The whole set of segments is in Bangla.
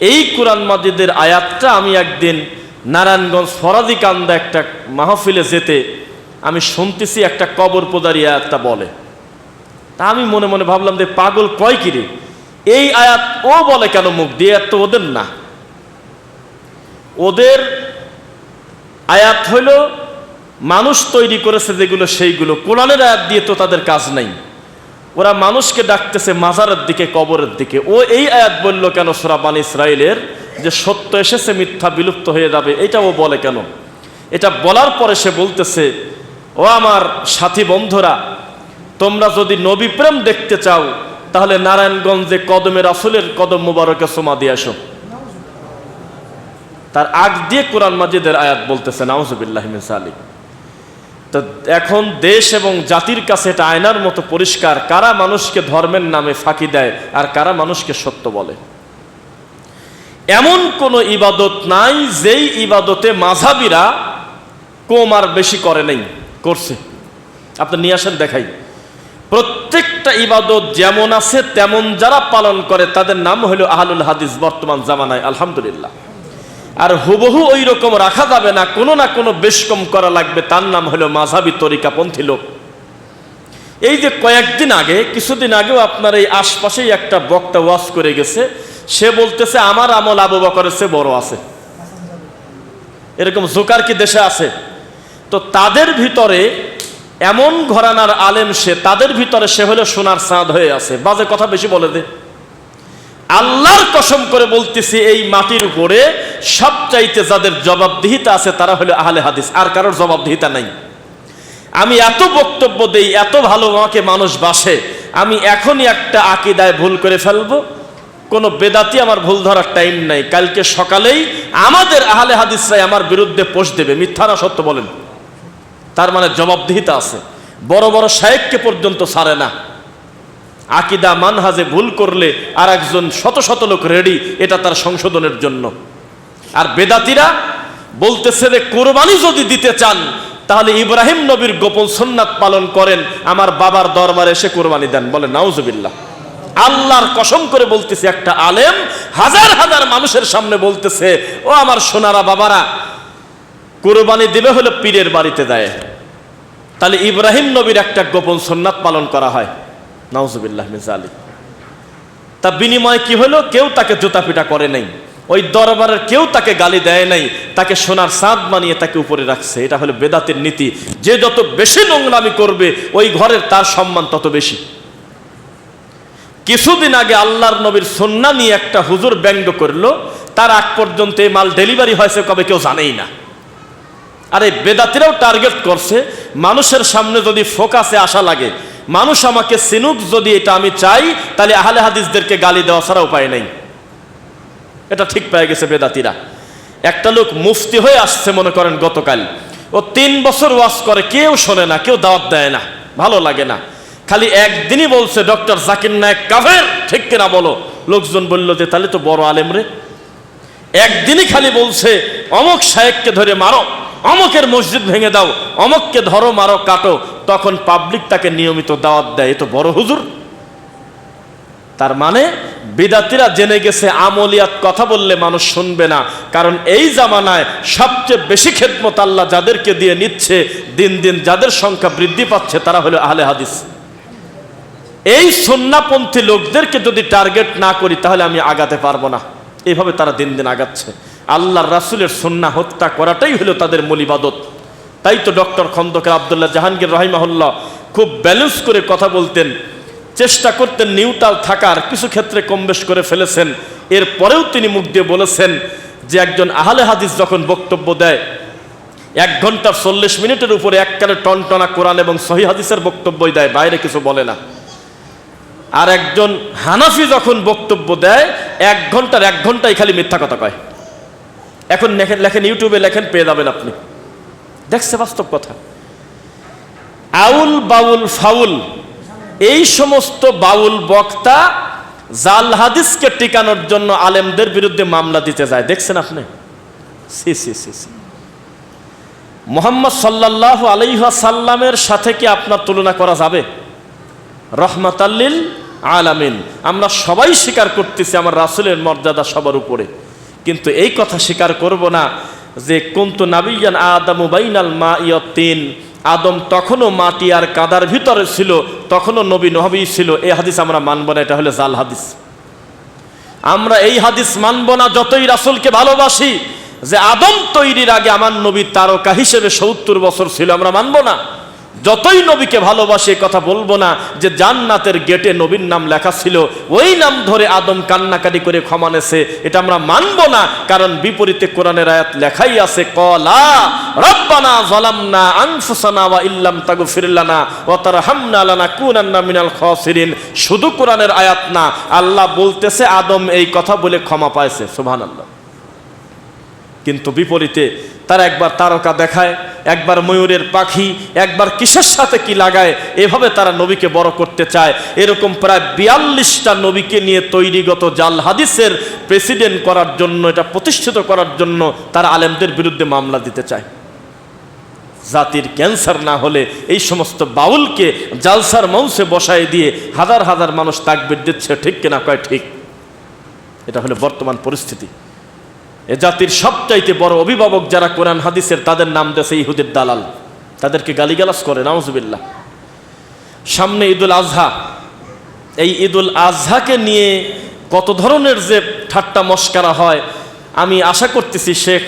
এই কোরআন মাজিদের আয়াতটা আমি একদিন নারায়ণগঞ্জ ফরাদি কান্দা একটা মাহফিলে যেতে আমি শুনতেছি একটা কবর পোদারি আয়াতটা বলে। তা আমি মনে মনে ভাবলাম যে পাগল কয় কিরে? এই আয়াত ও বলে কেন মুখ দিয়ে? এত ওদের না। ওদের আয়াত হইল, মানুষ তৈরি করেছে যেগুলো সেইগুলো। কোরআনের আয়াত দিয়ে তো তাদের কাজ নাই। ওরা মানুষকে ডাকতেছে মাজারের দিকে, কবরের দিকে। ও এই আয়াত বলল কেন সোরাবান ইসরায়েলের যে সত্য এসেছে, মিথ্যা বিলুপ্ত হয়ে যাবে। এটা ও বলে কেন? এটা বলার পরে সে বলতেছে, ও আমার সাথী বন্ধুরা, তোমরা যদি নবী প্রেম দেখতে চাও, তাহলে নারায়ণগঞ্জে কদমে রাসুলের কদম মুবারকে সোমা দিয়ে আসো। তার আগ দিয়ে কোরআন মাজিদের আয়াত বলতেছে, নাউজুবিল্লাহ সালিক। তো এখন দেশ এবং জাতির কাছে এটা আয়নার মতো পরিষ্কার। কারা মানুষকে ধর্মের নামে ফাঁকি দেয় আর কারা মানুষকে সত্য বলে? এমন কোনো ইবাদত নাই যেই ইবাদতে মাঝাবিরা কম আর বেশি করে নাই, করছে। আপনি নিয়ে আসেন, দেখাই। প্রত্যেকটা ইবাদত যেমন আছে, তেমন যারা পালন করে, তাদের নাম হলো আহলুল হাদিস বর্তমান জামানায়, আলহামদুলিল্লাহ। আর হুবহু ওই রকম রাখা যাবে না, কোনো না কোনো বেশ কম করা লাগবে। তার নাম হলো মাঝাবি তরিকাপন্থী লোক। এই যে কয়েকদিন আগে, কিছুদিন আগেও আপনার এই আশপাশেই একটা বক্তা ওয়াজ করে গেছে। সে বলতেছে, আমার আমল আবু বকরের চেয়ে বড় আছে। এরকম জোকার কি দেশে আছে? তো তাদের ভিতরে এমন ঘরানার আলেম সে, তাদের ভিতরে সে হলো সোনার চাঁদ হয়ে আছে। বাজে কথা বেশি বলে দে। আল্লাহর কসম করে বলতেছি, এই মাটির উপরে সবচাইতে যাদের জবাবদিহিতা আছে তারা হলো আহলে হাদিস, আর কারোর জবাবদিহিতা নাই। আমি এত বক্তব্য দেই, এত ভালো আমাকে মানুষ বাসে, আমি এখনই একটা আকিদায় ভুল করে ফেলব। কোনো বেদাতি আমার ভুল ধরার টাইম নাই, কালকে সকালেই আমাদের আহলে হাদিসরাই আমার বিরুদ্ধে পোষ দেবে, মিথ্যা না সত্য বলেন। তার মানে জবাবদিহিতা আছে, বড় বড় সাহেবকে পর্যন্ত ছাড়ে না। আকিদা মানহাজে ভুল করলে আর একজন শত শত লোক রেডি এটা তার সংশোধনের জন্য। আর বেদাতিরা বলতেছে যে, কোরবানি যদি দিতে চান, তাহলে ইব্রাহিম নবীর গোপন সন্ন্যাত পালন করেন, আমার বাবার দরবারে এসে কোরবানি দেন। বলে, নাউজুবিল্লাহ। আল্লাহর কসম করে বলতেছে, একটা আলেম হাজার হাজার মানুষের সামনে বলতেছে, ও আমার সোনারা বাবারা, কোরবানি দিবে হলো পীরের বাড়িতে দেয়। তাহলে ইব্রাহিম নবীর একটা গোপন সন্ন্যাত পালন করা হয়। নাউজুবিল্লাহ মিজালি তা বিনিময়ে কি হলো? কেউ তাকে জুতা পিটা করে নাই। ওই দরবারের কেউ তাকে গালি দেয় নাই। তাকে সোনার সাদ বানিয়ে তাকে উপরে রাখছে। এটা হলো বেদাতের নীতি। যে যত বেশি নোংরামি করবে, ওই ঘরের তার সম্মান তত বেশি। কিছুদিন আগে আল্লাহর নবীর সন্না নিয়ে একটা হুজুর ব্যঙ্গ করল। তার আগ পর্যন্ত এই মাল ডেলিভারি হয়েছে, কবে কেউ জানেই না। আরে বেদাতিরাও টার্গেট করছে, মানুষের সামনে যদি ফোকাসে আসা লাগে। মানুষ আমাকে সিনুক যদি এটা আমি চাই, তাহলে আহলে হাদিসদেরকে গালি দেওয়া ছাড়া উপায় নেই। এটা ঠিক পেয়ে গেছে বেদাতিরা। একটা লোক মুফতি হয়ে আসছে, মনে করেন গতকাল। ও তিন বছর ওয়াজ করে, কেউ শোনে না, কেউ দাওয়াত দেয় না, ভালো লাগে না। খালি একদিনই বলছে, ডক্টর জাকির নায়ক কাফের। ঠিক কিনা বলো? লোকজন বলল যে, তাহলে তো বড় আলেম রে। একদিনই খালি বলছে, অমক সাহেবকে ধরে মারো। অমকের মসজিদ ভেঙে দাও, অমককে ধরো, মারো, কাটো। তখন পাবলিক তাকে নিয়মিত দাওয়াত দেয়। এ তো বড় হুজুর। তার মানে বিদাতিরা জেনে গেছে, আমলিয়াত কথা বললে মানুষ শুনবে না। কারণ এই জামানায় সবচেয়ে বেশি খেদমত আল্লাহ যাদেরকে দিয়ে নিচ্ছে, দিন দিন যাদের সংখ্যা বৃদ্ধি পাচ্ছে, তারা হলো আহলে হাদিস। এই সন্নাপন্থী লোকদেরকে যদি টার্গেট না করি, তাহলে আমি আগাতে পারব না। এইভাবে তারা দিন দিন আগাচ্ছে। আল্লাহর রাসুলের সন্না হত্যা করাটাই হলো তাদের মূলিবাদত তাই তো ডক্টর খন্দকার আবদুল্লাহ জাহাঙ্গীর রহিমাহুল্লাহ খুব ব্যালেন্স করে কথা বলতেন, চেষ্টা করতেন নিউট্রাল থাকার, কিছু ক্ষেত্রে কম বেশ করে ফেলেছেন। এরপরেও তিনি মুখ দিয়ে বলেছেন যে একজন আহলে হাদিস যখন বক্তব্য দেয়, এক ঘণ্টার চল্লিশ মিনিটের উপরে এককালে টনটনা কোরআন এবং সহি হাদিসের বক্তব্যই দেয়, বাইরে কিছু বলে না। আর একজন হানাফি যখন বক্তব্য দেয়, এক ঘণ্টার এক ঘন্টায় খালি মিথ্যা কথা কয়। এখন লেখেন লেখেন ইউটিউবে, লেখেন, পেয়ে যাবেন আপনি। দেখছে বাস্তব কথা। আউল, বাউল, ফাউল, এই সমস্ত বাউল বক্তা জাল হাদিসকে টিকানোর জন্য আলেমদের বিরুদ্ধে মামলা দিতে যায়। দেখছেন আপনি? C C C C. Mohammad সাল্লাহ আলাইহাসাল্লামের সাথে কি আপনার তুলনা করা যাবে? রহমাতাল্লিল আলামিন। আমরা সবাই স্বীকার করতেছি আমার রাসুলের মর্যাদা সবার উপরে। কিন্তু এই কথা স্বীকার করব না যে, কুন্তু নাবিয়ান আদামু বাইনাল মা তিন আদম তখনও মাটি আর কাদার ভিতরে ছিল, তখনও নবী নবী ছিল। এই হাদিস আমরা মানব না, এটা হলো জাল হাদিস। আমরা এই হাদিস মানব না যতই রাসুলকে ভালোবাসি যে, আদম তৈরির আগে আমার নবী তারকা হিসেবে সত্তর বছর ছিল। আমরা মানব না। যতই নবীকে ভালোবাসে কথা বলব না যে জান্নাতের গেটে নবীর নাম লেখা ছিল, ওই নাম ধরে আদম কান্নাকাটি করে ক্ষমা নেছে, এটা আমরা মানব না, কারণ বিপরীতে কোরআনের আয়াত লেখাই আছে, কলা, রব্বানা জালামনা আনফুসানা ওয়া ইল্লাম তাগফির লানা ওয়া তারহামনা লানা কুনান্না মিনাল খাসিরিন। শুধু কোরআনের আয়াত না, আল্লাহ বলতেছে, আদম এই কথা বলে ক্ষমা পাইছে। সুবহানাল্লাহ। কিন্তু বিপরীতে তারা একবার তারকা দেখায়, একবার ময়ূরের পাখি, একবার কিসের সাথে কি লাগায়, এভাবে তারা নবীকে বড় করতে চায়। এরকম প্রায় বিয়াল্লিশটা নবীকে নিয়ে তৈরিগত জাল হাদিসের প্রেসিডেন্ট করার জন্য, এটা প্রতিষ্ঠিত করার জন্য তারা আলেমদের বিরুদ্ধে মামলা দিতে চায়। জাতির ক্যান্সার না হলে এই সমস্ত বাউলকে জালসার মঞ্চে বসায় দিয়ে হাজার হাজার মানুষ তাকবির দিচ্ছে, ঠিক কিনা কয় ঠিক? এটা হলো বর্তমান পরিস্থিতি। এ জাতির সবচাইতে বড় অভিভাবক যারা কোরআন হাদিসের, তাদের নাম দেশে ইহুদের দালাল। তাদেরকে গালিগালাজ করে, নাউজুবিল্লাহ। সামনে ঈদুল আজহা। এই ঈদুল আজহাকে নিয়ে কত ধরনের যে ঠাট্টা মস্কারা হয়, আমি আশা করতেছি শেখ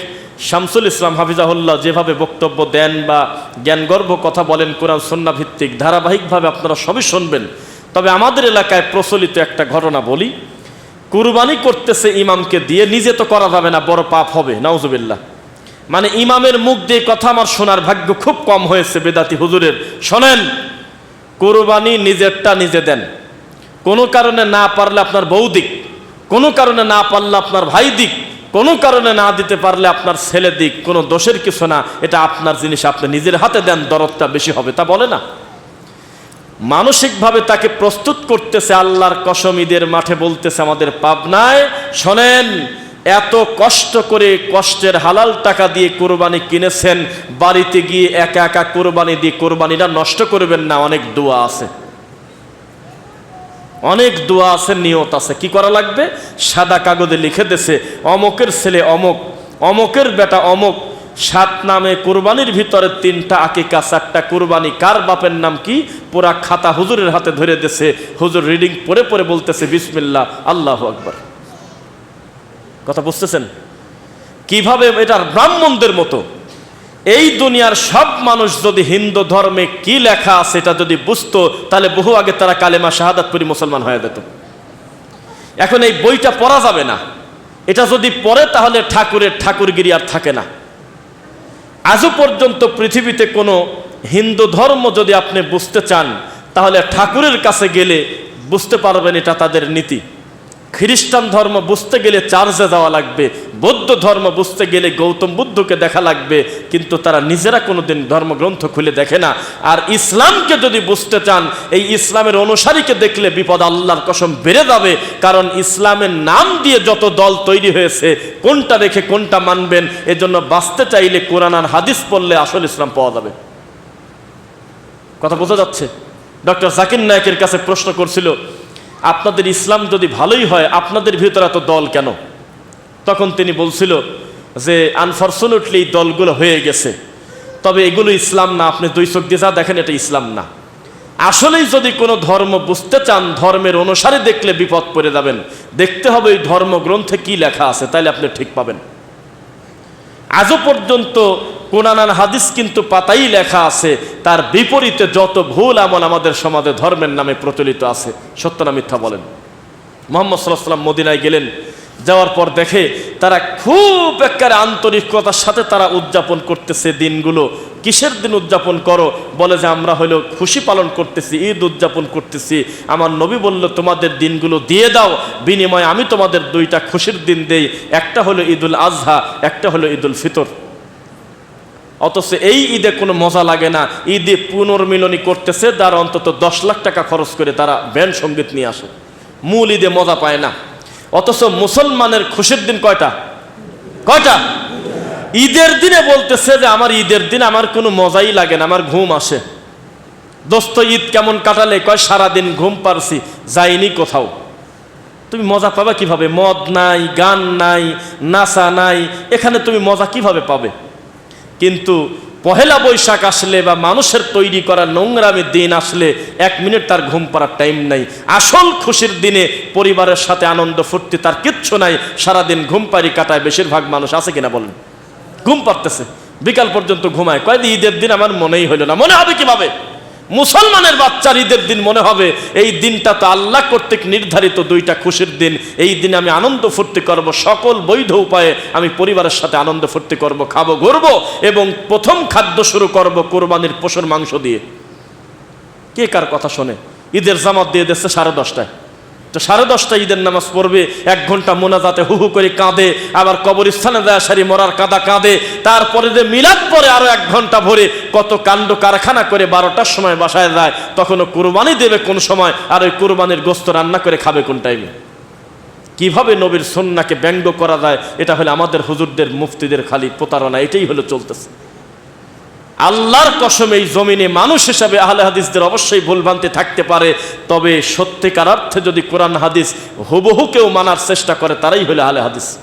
শামসুল ইসলাম হাফিজাহুল্লাহ যেভাবে বক্তব্য দেন বা জ্ঞানগর্ভ কথা বলেন কোরআন সন্না ভিত্তিক ধারাবাহিকভাবে আপনারা সবই শুনবেন। তবে আমাদের এলাকায় প্রচলিত একটা ঘটনা বলি কুরবানি করতেছে ইমামকে দিয়ে, নিজে তো করা যাবে না, বড় পাপ হবে, নাউজুবিল্লাহ। মানে ইমামের মুখ দিয়ে কথা আমার শোনার ভাগ্য খুব কম হয়েছে, বেদাতি হুজুরের। শোনেন, কুরবানি নিজেরটা নিজে দেন। কোনো কারণে না পারলে আপনার বউ দিক, কোনো কারণে না পারলে আপনার ভাই দিক, কোনো কারণে না দিতে পারলে আপনার ছেলে দিক, কোনো দোষের কিছু না, এটা আপনার জিনিস, আপনি নিজের হাতে দেন, দরদটা বেশি হবে, তা বলে না। মানসিকভাবে তাকে প্রস্তুত করতেছে, আল্লাহর কসম ঈদের মাঠে বলতেছে আমাদের পাবনায়, শোনেন, এত কষ্ট করে কষ্টের হালাল টাকা দিয়ে কোরবানি কিনেছেন, বাড়িতে গিয়ে একা একা কোরবানি দিয়ে কোরবানিটা নষ্ট করবেন না, অনেক দোয়া আছে। অনেক দোয়া আছে, নিয়ত আছে, কি করা লাগবে? সাদা কাগজে লিখে দেছে অমকের ছেলে অমক, অমকের বেটা অমক সাত নামে কোরবানির ভিতরে তিনটা আকিকা, চারটা কোরবানি। কার বাপের নাম কি? পুরা খাতা হুজুরের হাতে ধরে দেছে হুজুর রিডিং পরে পরে বলতেছে, বিসমিল্লাহ, আল্লাহ আকবর। কথা বুঝতেছেন? কীভাবে এটার ব্রাহ্মণদের মতো? এই দুনিয়ার সব মানুষ যদি হিন্দু ধর্মে কি লেখা আছে এটা যদি বুঝতো, তাহলে বহু আগে তারা কালেমা শাহাদাত পরি মুসলমান হয়ে যেত। এখন এই বইটা পড়া যাবে না। এটা যদি পড়ে, তাহলে ঠাকুরের ঠাকুরগিরি আর থাকে না। আজও পর্যন্ত পৃথিবীতে কোনো হিন্দু ধর্ম যদি আপনি বুঝতে চান, তাহলে ঠাকুরের কাছে গেলে বুঝতে পারবেন এটা তাদের নীতি। খ্রিস্টান ধর্ম বুঝতে গেলে চার্চে যাওয়া লাগবে, বৌদ্ধ ধর্ম বুঝতে গেলে গৌতম বুদ্ধকে দেখা লাগবে, কিন্তু তারা নিজেরা কোনোদিন ধর্মগ্রন্থ খুলে দেখে না। আর ইসলামকে যদি বুঝতে চান, এই ইসলামের অনুসারীকে দেখলে বিপদ আল্লাহর কসম বেড়ে যাবে, কারণ ইসলামের নাম দিয়ে যত দল তৈরি হয়েছে, কোনটা রেখে কোনটা মানবেন, এজন্য বাঁচতে চাইলে কোরআন আর হাদিস পড়লে আসল ইসলাম পাওয়া যাবে। কথা বোঝা যাচ্ছে? ডক্টর জাকির নায়কের কাছে প্রশ্ন করছিল আপনাদের ইসলাম যদি ভালোই হয়, আপনাদের ভিতরে এত দল কেন? তখন তিনি বলছিল যে আনফর্চুনেটলি দলগুলো হয়ে গেছে। তবে এগুলো ইসলাম না, আপনি দুই চোখ দিয়ে যা দেখেন, এটা ইসলাম না। আসলেই যদি কোনো ধর্ম বুঝতে চান, ধর্মের অনুসারে দেখলে বিপদ পড়ে যাবেন। দেখতে হবে এই ধর্মগ্রন্থে কি লেখা আছে, তাইলে আপনি ঠিক পাবেন। আজও পর্যন্ত কোরআন হাদিস কিন্তু পাতাই লেখা আছে, তার বিপরীতে যত ভুল আমল আমাদের সমাজে ধর্মের নামে প্রচলিত আছে, সত্য না মিথ্যা বলেন। মোহাম্মদ সাল্লাহ সাল্লাম মদিনায় গেলেন, যাওয়ার পর দেখে তারা খুব একেবারে আন্তরিকতার সাথে তারা উদযাপন করতেছে দিনগুলো। কিসের দিন উদযাপন করো? বলে যে আমরা হলো খুশি পালন করতেছি, ঈদ উদযাপন করতেছি। আমার নবী বলল, তোমাদের দিনগুলো দিয়ে দাও, বিনিময়ে আমি তোমাদের দুইটা খুশির দিন দেই। একটা হলো ঈদুল আজহা, একটা হলো ঈদুল ফিতর। অথচ এই ঈদে কোনো মজা লাগে না। ঈদে পুনর্মিলনী করতেছে, তার অন্তত দশ লাখ টাকা খরচ করে তারা ব্যান্ড সংগীত নিয়ে আসে। মূল ঈদে মজা পায় না। অথচ মুসলমানের খুশির দিন কয়টা? কয়টা? ঈদের দিনে বলতেছে যে, আমার ঈদের দিন আমার কোনো মজাই লাগে না, আমার ঘুম আসে। দোস্ত, ঈদ কেমন কাটালে? কয়, সারাদিন ঘুম পারছি, যাইনি কোথাও। তুমি মজা পাবে কীভাবে? মদ নাই, গান নাই, নাচা নাই, এখানে তুমি মজা কীভাবে পাবে? কিন্তু পহেলা বৈশাখ আসলে বা মানুষের তৈরি করা নোংরামি দিন আসলে এক মিনিট তার ঘুম পাড়ার টাইম নাই। আসল খুশির দিনে পরিবারের সাথে আনন্দ ফুর্তি তার কিচ্ছু নাই। সারাদিন ঘুম পাড়ি কাটায় বেশিরভাগ মানুষ আছে কিনা বলেন। ঘুম পারতেছে বিকাল পর্যন্ত ঘুমায়। কয়েদিন ঈদের দিন আমার মনেই হইল না। মনে হবে কীভাবে? মুসলমানের বাচ্চার ঈদের দিন মনে হবে, এই দিনটা তো আল্লাহ কর্তৃক নির্ধারিত দুইটা খুশির দিন। এই দিনে আমি আনন্দ ফুর্তি করব, সকল বৈধ উপায়ে আমি পরিবারের সাথে আনন্দ ফুর্তি করব, খাব, ঘুরবো এবং প্রথম খাদ্য শুরু করব কোরবানির পশুর মাংস দিয়ে। কে কার কথা শোনে? ঈদের জামাত দিয়ে দিচ্ছে সাড়ে দশটায়। তো সাড়ে দশটা ঈদের নামাজ পড়বে, এক ঘণ্টা মোনাজাতে হু হু করে কাঁদে, আবার কবরস্থানে দেয়া সারি মরার কাদা কাঁদে, তারপরে যে মিলাদ পরে আরও এক ঘণ্টা ভরে কত কাণ্ড কারখানা করে বারোটার সময় বাসায় যায়, তখনও কুরবানি দেবে কোন সময়, আর ওই কুরবানির গোস্ত রান্না করে খাবে কোন টাইমে কীভাবে নবীর সন্নাকে ব্যঙ্গ করা যায়, এটা হলো আমাদের হুজুরদের, মুফতিদের খালি প্রতারণা, এটাই হলো চলতেছে। আল্লাহর কসম এই জমিনে মানুষ হিসাবে আহলে হাদিসদের অবশ্যই ভুলভ্রান্তি থাকতে পারে, তবে সত্যিকার অর্থে যদি কোরআন হাদিস হুবহু কেউ মানার চেষ্টা করে, তারাই হলো আহলে হাদিস।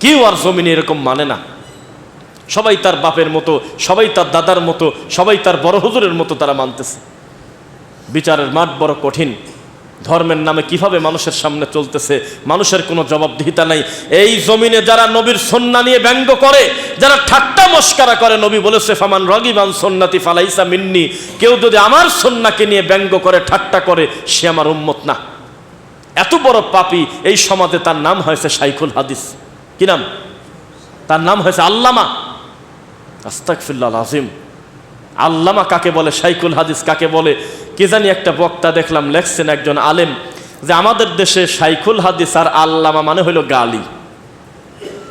কেউ আর জমিনে এরকম মানে না। সবাই তার বাপের মতো, সবাই তার দাদার মতো, সবাই তার বড় হুজুরের মতো তারা মানতেছে। বিচারের মাঠ বড় কঠিন। ধর্মের নামে কীভাবে মানুষের সামনে চলতেছে, মানুষের কোনো জবাবদিহিতা নাই। এই জমিনে যারা নবীর সন্না নিয়ে ব্যঙ্গ করে, যারা ঠাট্টা মস্কারা করে, নবী বলেছে, ফামান রগিবান সন্নাতি ফালাইসা মিন্নি। কেউ যদি আমার সন্নাকে নিয়ে ব্যঙ্গ করে, ঠাট্টা করে, সে আমার উম্মত না। এত বড় পাপি এই সমাজে তার নাম হয়েছে সাইকুল হাদিস। কি নাম? তার নাম হয়েছে আল্লামা। আস্তাকফিল্লাহ আজিম আল্লামা কাকে বলে সাইকুল হাদিস কাকে বলে, কে জানি একটা বক্তা দেখলাম লেখছেন একজন আলেম যে আমাদের দেশে সাইকুল হাদিস আর আল্লামা মানে হইল গালি।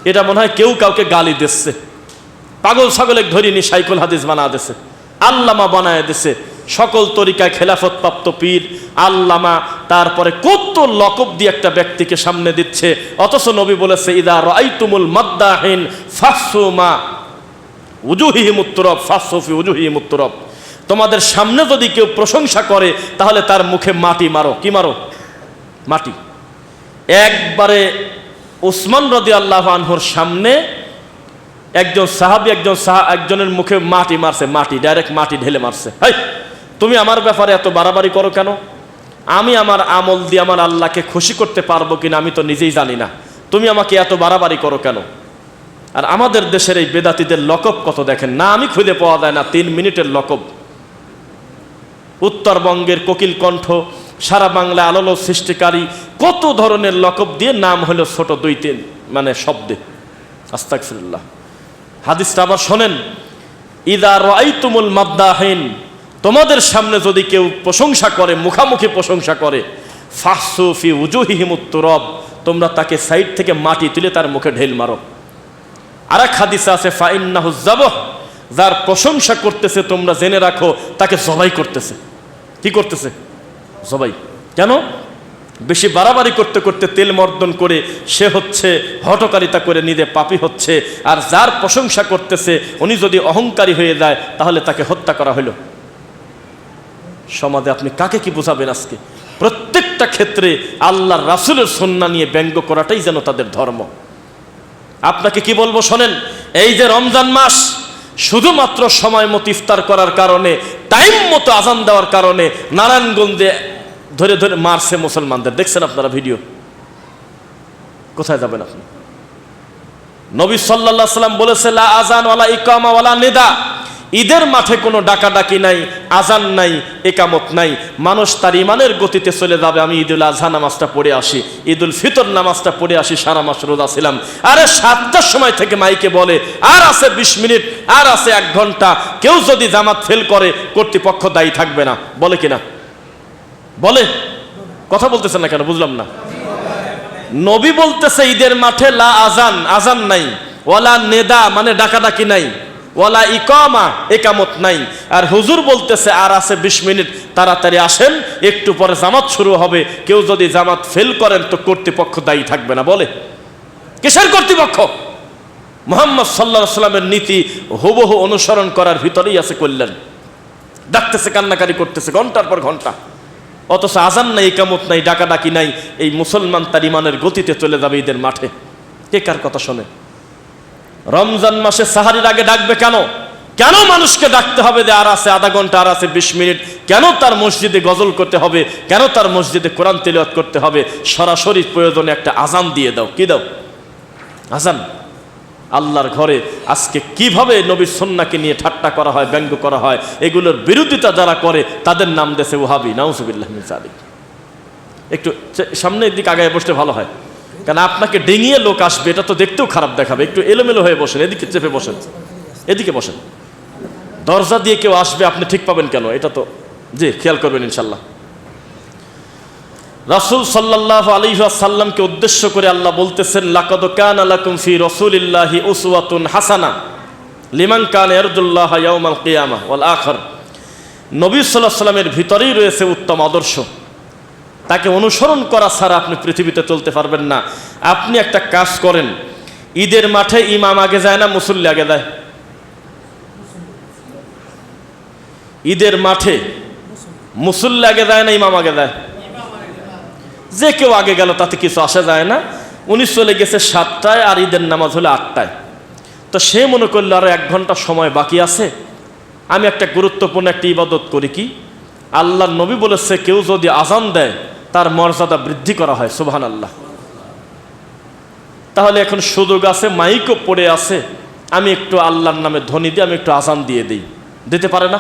এটা মনে হয় কেউ কাউকে গালি দিচ্ছে। পাগল ছাগলে ধরিনি সাইকুল হাদিস বানা দিছে, আল্লামা বানায় দিছে। সকল তরিকায় খেলাফত প্রাপ্ত পীর, আল্লামা তারপরে কত লকব দিয়ে একটা ব্যক্তিকে সামনে দিচ্ছে। অথচ নবী বলেছে, ইদা রাইতুমুল মাদ্দাহিন ফাসুমা উজুহিহিম উত্তরব ফাসফি উজুহিহিম উত্তরব তোমাদের সামনে যদি কেউ প্রশংসা করে, তাহলে তার মুখে মাটি মারো। কি মারো? মাটি। একবারে ওসমান রদি আল্লাহ আনহর সামনে একজন সাহাবি একজন সাহা, একজনের মুখে মাটি মারছে, মাটি ডাইরেক্ট মাটি ঢেলে মারছে। হাই, তুমি আমার ব্যাপারে এত বাড়াবাড়ি করো কেন? আমি আমার আমল দিয়ে আমার আল্লাহকে খুশি করতে পারব কিনা আমি তো নিজেই জানি না। তুমি আমাকে এত বাড়াবাড়ি করো কেন? আর আমাদের দেশের এই বেদাতিদের লকব কত দেখেন? না, আমি খুঁজে পাওয়া যায় না, তিন মিনিটের লকব। উত্তরবঙ্গের কোকিল কণ্ঠ, সারা বাংলা আলোলো সৃষ্টিকারী, কত ধরনের লকব দিয়ে নাম হলো ছোট দুই তিন মানে শব্দে। আস্তাকফিরুল্লাহ হাদিসটা আবার শোনেন, ইদা রাইতুমুল মাদ্দাহিন তোমাদের সামনে যদি কেউ প্রশংসা করে, মুখামুখি প্রশংসা করে ফাহসুফি উজুহিহিম উত্তরব তোমরা তাকে সাইড থেকে মাটি তুলে তার মুখে ঢেল মারো। আর এক হাদিসে আছে, ফাইন্নাহু জাবহ যার প্রশংসা করতেছে তোমরা জেনে রাখো, তাকে জবাই করতেছে। কি করতেছে? জবাই। কেন? বেশি বাড়াবাড়ি করতে করতে তেল মর্দন করে সে হচ্ছে হটকারিতা করে নিজে পাপি হচ্ছে, আর যার প্রশংসা করতেছে, উনি যদি অহংকারী হয়ে যায়, তাহলে তাকে হত্যা করা হলো। সমাজে আপনি কাকে কি বোঝাবেন আজকে? প্রত্যেকটা ক্ষেত্রে আল্লাহর রাসুলের সন্না নিয়ে ব্যঙ্গ করাটাই যেন তাদের ধর্ম। আপনাকে কি বলব শোনেন, এই যে রমজান মাস, শুধুমাত্র সময় মতো ইফতার করার কারণে টাইম মতো আজান দেওয়ার কারণে নারায়ণগঞ্জে ধরে ধরে মারছে মুসলমানদের। দেখছেন আপনারা ভিডিও কোথায় যাবেন আপনি? নবী আলাইহি সাল্লাম বলেছে, লা আজান ওয়ালা ইকামা ওয়ালা নিদা। ঈদের মাঠে কোনো ডাকাডাকি নাই, আজান নাই, একামত নাই। মানুষ তার ইমানের গতিতে চলে যাবে। আমি ঈদুল আজহা নামাজটা পড়ে আসি, ঈদুল ফিতর নামাজটা পড়ে আসি, সারা মাস রোজা ছিলাম। আরে সাতটার সময় থেকে মাইকে বলে, আর আছে বিশ মিনিট, আর আছে এক ঘণ্টা। কেউ যদি জামাত ফেল করে, কর্তৃপক্ষ দায়ী থাকবে না। বলে কিনা? বলে? কথা বলতেছেন না কেন? বুঝলাম না। নবী বলতেছে, ঈদের মাঠে লা আজান আজান নাই। ওয়ালা নেদা মানে ডাকাডাকি নাই। ওয়ালা ইকামা, একামত নাই। আর হুজুর বলতেছে, আর আছে বিশ মিনিট, তাড়াতাড়ি আসেন, একটু পরে জামাত শুরু হবে। কেউ যদি জামাত ফেল করেন, তো কর্তৃপক্ষ দায়ী থাকবে না। বলে। কিসের কর্তৃপক্ষ? মোহাম্মদ সাল্লাহ সাল্লামের নীতি হুবহু অনুসরণ করার ভিতরেই আছে কল্যাণ। ডাকতেছে, কান্নাকারি করতেছে, ঘণ্টার পর ঘণ্টা। অথচ আজান নাই, একামত নাই, ডাকাডাকি নাই, এই মুসলমান তার ইমানের গতিতে চলে যাবে ঈদের মাঠে। কে কার কথা শোনে? রমজান মাসে সাহারির আগে ডাকবে কেন? কেন মানুষকে ডাকতে হবে যে আর আছে আধা ঘণ্টা, আর আছে বিশ মিনিট? কেন তার মসজিদে গজল করতে হবে? কেন তার মসজিদে কোরআন তেলাওয়াত করতে হবে? সরাসরি প্রয়োজনে একটা আজান দিয়ে দাও। কি দাও? আজান আল্লাহর ঘরে আজকে কীভাবে নবীর সন্নাকে নিয়ে ঠাট্টা করা হয়, ব্যঙ্গ করা হয়, এগুলোর বিরোধিতা যারা করে, তাদের নাম দেশে ওহাবি নাউজুবিল্লাহ মিন। একটু সামনের দিক আগায় বসতে ভালো হয়। কারণ আপনাকে ডেঙিয়ে লোক আসবে, এটা তো দেখতেও খারাপ দেখাবে। একটু এলোমেলো হয়ে বসেন, এদিকে চেপে বসেন। এদিকে বসেন। দরজা দিয়ে কেউ আসবে, আপনি ঠিক পাবেন কেন? এটা তো জি, খেয়াল করবেন ইনশাল্লাহ। রাসূল সাল্লাল্লাহু আলাইহি সাল্লামকে উদ্দেশ্য করে আল্লাহ বলতেছেন, লাকদ কান লাকুম ফি রাসূলিল্লাহি উসওয়াতুন হাসানা লিমান কানা ইয়ারজুল্লাহ ইয়াউমাল কিয়ামাহ ওয়াল আখির। নবী আলাইহি সাল্লামের ভিতরেই রয়েছে উত্তম আদর্শ। তাকে অনুসরণ করা ছাড়া আপনি পৃথিবীতে চলতে পারবেন না। আপনি একটা কাজ করেন, ঈদের মাঠে ইমাম আগে যায় না, মুসল্লি আগে যায়? ঈদের মাঠে মুসল্লি আগে যায় না, ইমাম আগে যায়? যে কেউ আগে গেল, তাতে কিছু আসা যায় না। উনি চলে গেছে সাতটায় আর ঈদের নামাজ হলো আটটায়। তো সে মনে করল, আরও এক ঘণ্টা সময় বাকি আছে। আমি একটা গুরুত্বপূর্ণ একটা ইবাদত করি কি? আল্লাহর নবী বলেছে, কেউ যদি আজান দেয় তার মর্যাদা বৃদ্ধি করা হয় সুবহান আল্লাহ তাহলে এখন সুযোগ আছে, মাইকও পড়ে আছে, আমি একটু আল্লাহর নামে ধ্বনি দিয়ে, আমি একটু আজান দিয়ে দিই। দিতে পারে না?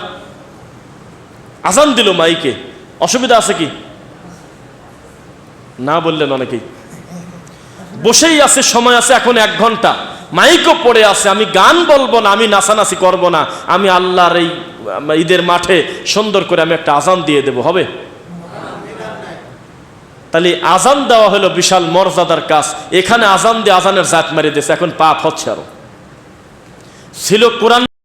আজান দিল মাইকে, অসুবিধা আছে কি? না বললেন অনেকেই। বসেই আছে, সময় আছে, এখন এক ঘণ্টা। মাইকও পড়ে আছে, আমি গান বলব না, আমি নাচানাচি করব না, আমি আল্লাহর এই ঈদের মাঠে সুন্দর করে আমি একটা আজান দিয়ে দেব, হবে? তাহলে আজান দেওয়া হলো বিশাল মর্যাদার কাজ। এখানে আজান দিয়ে আজানের জাত মারিয়ে দিয়েছে, এখন পাপ হচ্ছে আরও। ছিল কোরআন